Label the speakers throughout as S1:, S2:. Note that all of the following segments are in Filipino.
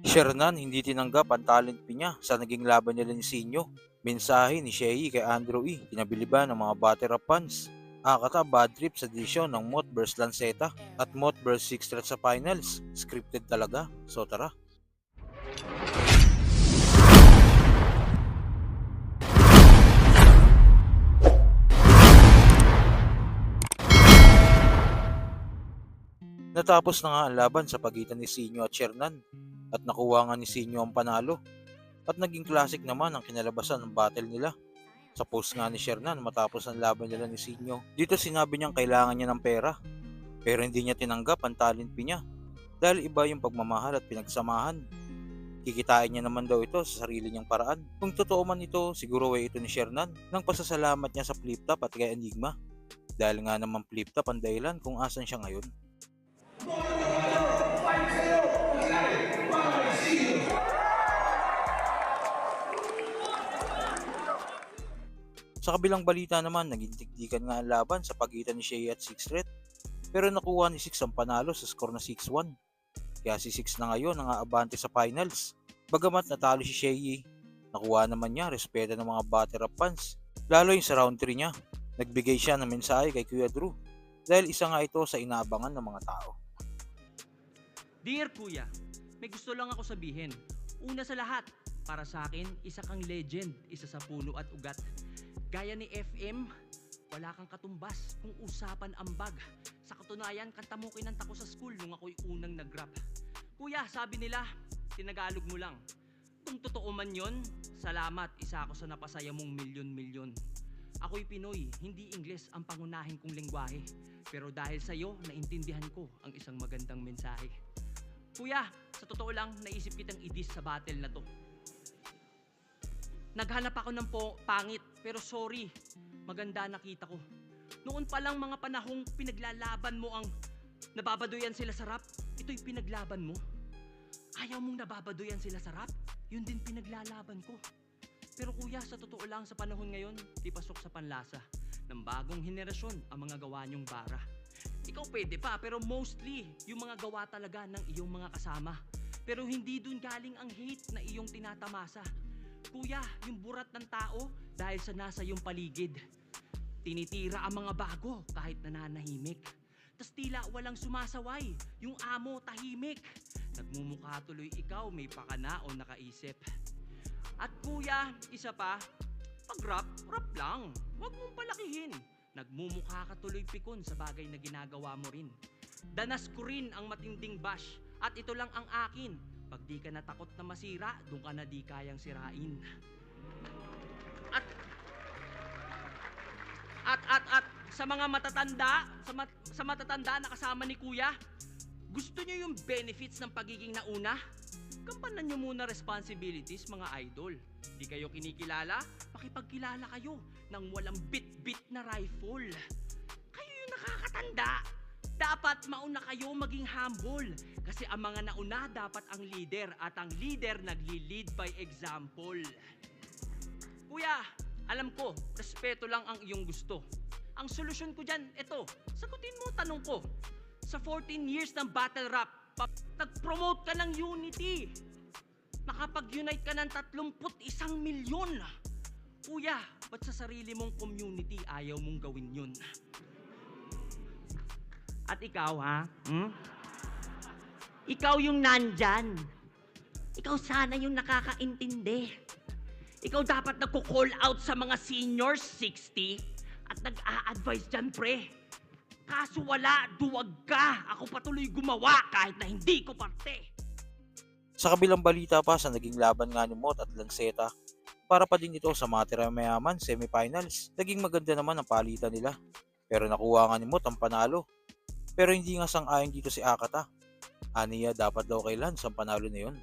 S1: Shernan hindi tinanggap ang talent niya sa naging laban nila ni Sinyo. Mensahe ni Shei kay Andrew E. Pinabiliban ng mga batter up fans. Akata bad trip sa desisyon ng Mot vs Lanceta at Mot vs Six Threat sa finals. Scripted talaga. So tara. Natapos na nga ang laban sa pagitan ni Sinyo at Shernan at nakuha nga ni Sinyo ang panalo. At naging classic naman ang kinalabasan ng battle nila. Sa post nga ni Shernan matapos ang laban nila ni Sinyo, dito sinabi niyang kailangan niya ng pera. Pero hindi niya tinanggap ang talent niya dahil iba yung pagmamahal at pinagsamahan. Kikitain niya naman daw ito sa sarili niyang paraan. Kung totoo man ito, siguro way ito ni Shernan ng pasasalamat niya sa flip top at kay Enigma. Dahil nga naman flip top ang dahilan kung asan siya ngayon. Sa kabilang balita naman, naging tikdikan nga ang laban sa pagitan ni Shea at Six Red. Pero nakuha ni Six ang panalo sa score na 6-1. Kaya si Six na ngayon ang aabante sa finals. Bagamat natalo si Shea, nakuha naman niya respeto ng mga batter up fans. Lalo yung sa round 3 niya, nagbigay siya ng mensahe kay Kuya Drew dahil isa nga ito sa inaabangan ng mga tao.
S2: Dear Kuya, may gusto lang ako sabihin. Una sa lahat, para sa akin, isa kang legend, isa sa puno at ugat. Gaya ni FM, wala kang katumbas kung usapan ambag. Sa katunayan, kanta mo kinanta ko sa school nung ako'y unang nag-rap. Kuya, sabi nila, tinagalog mo lang. Kung totoo man yon, salamat, isa ako sa napasaya mong milyon-milyon. Ako'y Pinoy, hindi Ingles ang pangunahin kong lengguwahe. Pero dahil sa'yo, naintindihan ko ang isang magandang mensahe. Kuya, sa totoo lang, naisip kitang idis sa battle na to. Naghanap ako ng po pangit, pero sorry, maganda nakita ko. Noon pa lang mga panahong pinaglalaban mo ang nababadoyan sila sa rap, ito'y pinaglaban mo. Ayaw mong nababadoyan sila sa rap, yun din pinaglalaban ko. Pero kuya, sa totoo lang sa panahon ngayon, di pasok sa panlasa ng bagong henerasyon ang mga gawa niyong bara. Ikaw pwede pa, pero mostly, yung mga gawa talaga ng iyong mga kasama. Pero hindi dun galing ang hate na iyong tinatamasa. Kuya, yung burat ng tao dahil sa nasa iyong paligid. Tinitira ang mga bago kahit nananahimik. Tas tila walang sumasaway, yung amo tahimik. Nagmumukha tuloy ikaw may pakana o nakaisip. At kuya, isa pa, pag rap, rap lang. Huwag mong palakihin. Nagmumukha ka tuloy pikon sa bagay na ginagawa mo rin. Danas ko rin ang matinding bash at ito lang ang akin. Pag di ka natakot na masira, doon ka na di kayang sirain. At at at sa mga matatanda, sa, mat, sa matatanda na kasama ni Kuya, gusto niyo yung benefits ng pagiging nauna? Kampanan niyo muna responsibilities mga idol. Di kayo kinikilala? Pakipagkilala kayo ng walang bit-bit na rifle. Kayo yung nakakatanda. Dapat mauna kayo maging humble. Kasi ang mga nauna dapat ang leader at ang leader nagli-lead by example. Kuya, alam ko, respeto lang ang iyong gusto. Ang solusyon ko dyan, ito, sagutin mo tanong ko. Sa 14 years ng battle rap, nag-promote ka ng unity. Nakapag-unite ka ng 31 milyon. Kuya, ba't sa sarili mong community ayaw mong gawin yun? At ikaw, ha? Hmm? Ikaw yung nandyan. Ikaw sana yung nakakaintindi. Ikaw dapat nagko-call out sa mga seniors 60 at nag-a-advise dyan, pre. Kaso wala, duwag ka. Ako patuloy gumawa kahit na hindi ko parte.
S1: Sa kabilang balita pa sa naging laban nga ni Mot at Lanceta, para pa din ito sa mga mayaman semifinals. Naging maganda naman ang palitan nila. Pero nakuha nga ni Mot ang panalo. Pero hindi nga sang-ayon dito si Akata. Aniya dapat daw kay Lance ang panalo na yun.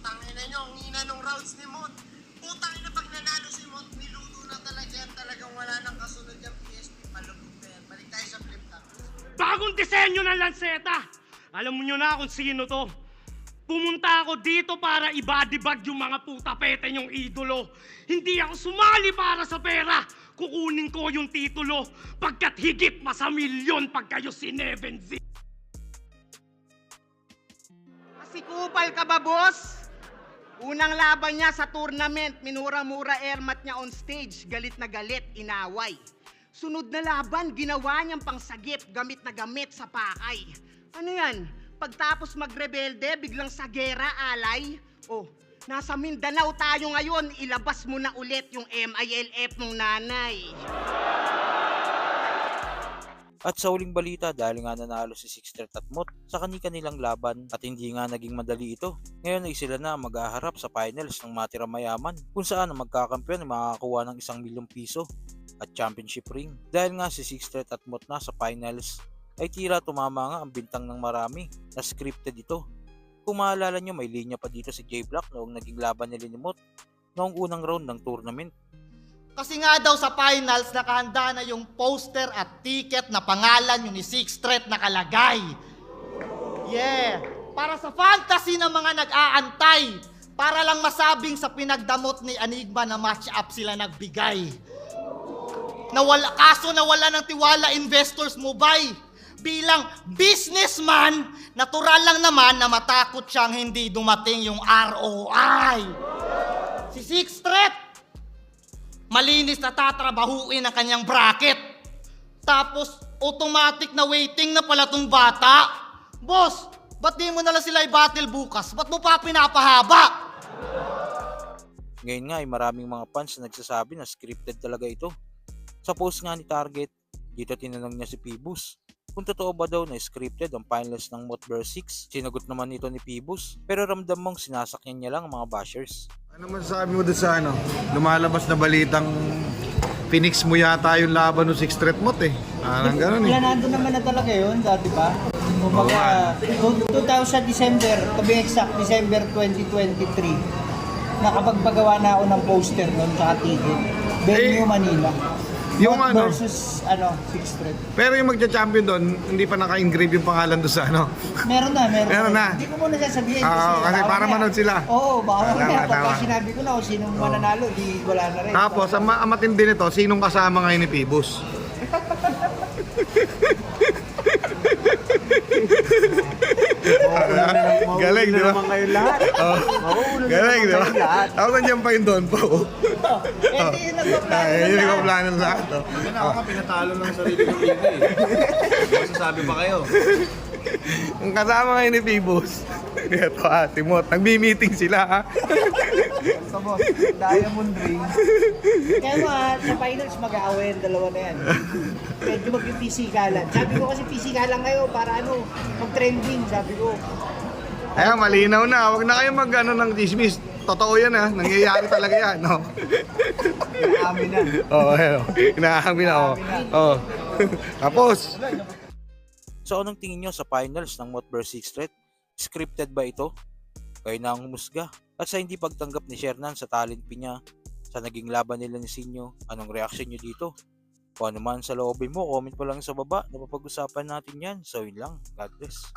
S3: Tangin na nyo, ang ina nung rounds ni Mot. Putang ina pag nanalo si Mot, niluto na talaga yan. Talagang wala nang kasunod yung PSP. Malubog na yan. Balik tayo sa flip top.
S4: Bagong disenyo ng lanseta! Alam mo nyo na kung sino to. Pumunta ako dito para ibadibag yung mga puta pete yung idolo. Hindi ako sumali para sa pera. Kukunin ko yung titulo pagkat higit pa sa milyon pag kayo si Neven Z.
S5: Nagsikupal ka ba, boss? Unang laban niya sa tournament, minura-mura airmat niya on stage. Galit na galit, inaway. Sunod na laban, ginawa niyang pangsagip, gamit na gamit sa pakay. Ano yan? Pagtapos magrebelde, biglang sa gera, alay? Oh, nasa Mindanao tayo ngayon, ilabas mo na ulit yung MILF mong nanay.
S1: At sa huling balita dahil nga nanalo si Sixter at Mot sa kani-kanilang laban at hindi nga naging madali ito. Ngayon ay sila na maghaharap sa finals ng Matira Mayaman kung saan ang magkakampiyon ay makakakuha ng isang milyong piso at championship ring. Dahil nga si Sixter at Mot na sa finals ay tira tumama nga ang bintang ng marami na scripted ito. Kung maalala nyo may linya pa dito si J Block noong naging laban ni Mot noong unang round ng tournament.
S6: Kasi nga daw sa finals, nakahanda na yung poster at ticket na pangalan yung ni Six Threat nakalagay. Yeah. Para sa fantasy ng mga nag-aantay. Para lang masabing sa pinagdamot ni Enigma na match-up sila nagbigay. Nawala, kaso nawala ng tiwala investors mo, bay. Bilang businessman, natural lang naman na matakot siyang hindi dumating yung ROI. Si Six Threat, malinis na tatrabahuin ang kanyang bracket. Tapos, automatic na waiting na pala tong bata. Boss, ba't di mo na lang sila i-battle bukas? Ba't mo pa pinapahaba?
S1: Ngayon nga ay maraming mga fans na nagsasabi na scripted talaga ito. Sa post nga ni Target, dito tinanong niya si Pibus kung totoo ba daw na scripted ang finals ng Mot vs 6. Sinagot naman ito ni Pibus pero ramdam mong sinasakyan niya lang ang mga bashers.
S7: Ano masasabi mo doon sa ano? Lumalabas na balitang Phoenix mo yata yung laban ng Six Threat Mot eh. Parang ganun eh.
S8: Planado naman na talaga yun, dati pa. Kumbaga, 2000 December, to be exact, December 2023, nakapagpagawa na ako ng poster nun sa ticket. Venue
S7: Eh,
S8: Manila.
S7: Yung ano?
S8: Versus, ano, Sixth Street.
S7: Pero yung magcha-champion doon, hindi pa naka-engrave yung pangalan doon sa ano.
S8: Meron na, meron,
S7: Meron na.
S8: Hindi ko muna sasabihin.
S7: Oo, kasi
S8: baka
S7: para manood sila.
S8: Oo, baka
S7: Ah, tama,
S8: pagka
S7: tama.
S8: sinabi ko na kung sinong mananalo, di wala na rin.
S7: Tapos, ang, ma- ang matindi nito, sinong kasama ngayon ni Pibus? Galing, di ba?
S8: kayo lahat.
S7: Oh, galing, di ba? Ako nandiyan pa yung Don
S8: Eh, di yun nagpaplano
S7: Ay,
S8: ng
S7: yun
S8: lahat.
S7: yung plano sa ato. Ang kasama ngayon ni Pibus. Ito ah, Timot. Nagmi-meeting sila ha.
S8: Sa boss, Diamond Ring. Kaya mga sa finals mag-aaway ang dalawa na yan. Medyo mag-pisikalan. Sabi ko kasi pisikalan kayo para ano, mag-trending, sabi ko.
S7: Ayan, malinaw na. Huwag na kayo mag ano, ng dismiss. Totoo yan ha. Nangyayari talaga yan. No?
S8: Amin na.
S7: Oo, oh, ayun. Inaamin na. Oh. Oh. Tapos,
S1: So anong tingin nyo sa finals ng Mot vs 6 Threat? Scripted ba ito? Kayo na ang humusga. At sa hindi pagtanggap ni Shernan sa talent niya, sa naging laban nila ni Sinyo, anong reaction nyo dito? Kung ano man sa loobin mo, comment mo lang sa baba na mapag-usapan natin yan. So yun lang. God bless.